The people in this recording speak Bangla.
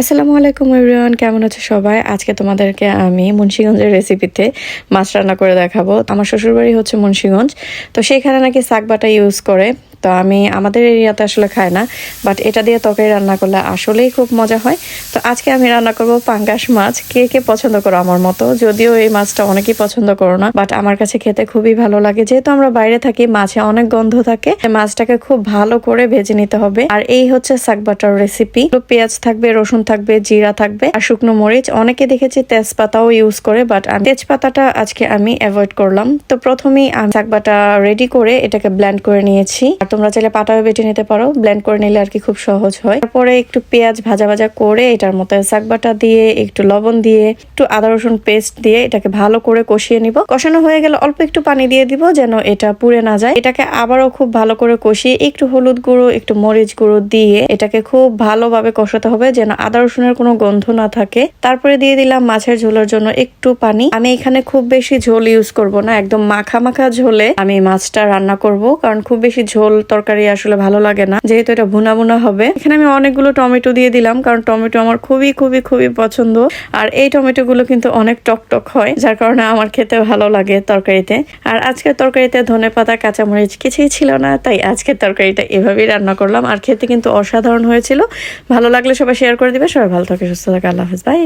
আসসালামু আলাইকুম এভরিওয়ান কেমন আছে সবাই? আজকে তোমাদেরকে আমি মুন্সীগঞ্জের রেসিপিতে মাছ রান্না করে দেখাবো। আমার শ্বশুরবাড়ি হচ্ছে মুন্সীগঞ্জ, তো সেখানে নাকি শাক বাটা ইউজ করে। তো আমি আমাদের এরিয়াতে আসলে খাই না বাট এটা দিয়ে তরকারি রান্না করলে আসলেই খুব মজা হয়। তো আজকে আমি রান্না করব পাঙ্গাস মাছ। কে কে পছন্দ করো আমার মতো? যদিও এই মাছটা অনেকেই পছন্দ করো না বাট আমার কাছে খেতে খুবই ভালো লাগে। যেহেতু আমরা বাইরে থাকি, মাছে অনেক গন্ধ থাকে মাছটাকে খুব ভালো করে ভেজে নিতে হবে। আর এই হচ্ছে শাক বাটার রেসিপি পেঁয়াজ থাকবে, রসুন থাকবে, জিরা থাকবে, আর শুকনো মরিচ। অনেকে দেখেছি তেজপাতাও ইউজ করে বাট আমি তেজপাতাটা আজকে আমি অ্যাভয়েড করলাম। তো প্রথমেই শাক বাটা রেডি করে এটাকে ব্ল্যান্ড করে নিয়েছি। আর তোমরা চাইলে পাটাও বেটে নিতে পারো। ব্লেন্ড করে নিলে আর কি খুব সহজ হয়। তারপরে একটু পেঁয়াজ ভাজা ভাজা করে এটার মধ্যে শাক বাটা দিয়ে, একটু লবণ দিয়ে, একটু আদা, রসুন পেস্ট দিয়ে এটাকে ভালো করে কষিয়ে নিব। কষানো হয়ে গেলে অল্প একটু পানি দিয়ে দিব যেন এটা পুড়ে না যায়। এটাকে আবারও খুব ভালো করে কষিয়ে একটু হলুদ গুঁড়ো, একটু মরিচ গুঁড়ো দিয়ে এটাকে খুব ভালোভাবে কষাতে হবে যেন আদা, রসুনের কোনো গন্ধ না থাকে। তারপরে দিয়ে দিলাম মাছের ঝোলের জন্য একটু পানি। আমি এখানে খুব বেশি ঝোল ইউজ করব না। একদম মাখা মাখা ঝোলে আমি মাছটা রান্না করব। কারণ খুব বেশি ঝোল তরকারি আসলে ভালো লাগে না। যেহেতু এটা ভুনা ভুনা হবে। এখানে আমি অনেকগুলো টমেটো দিয়ে দিলাম, কারণ টমেটো আমার খুবই খুবই খুবই পছন্দ। আর এই টমেটো গুলো কিন্তু অনেক টক টক হয়, যার কারণে আমার খেতে ভালো লাগে তরকারিতে। আর আজকের তরকারিতে ধনে পাতা, কাঁচামরিচ কিছুই ছিল না, তাই আজকের তরকারিটা এভাবেই রান্না করলাম। আর খেতে কিন্তু অসাধারণ হয়েছিল। ভালো লাগলে সবাই শেয়ার করে দিবে। সবাই ভালো থাকে, সুস্থ থাকে, আল্লাহ হাফেজ। বাই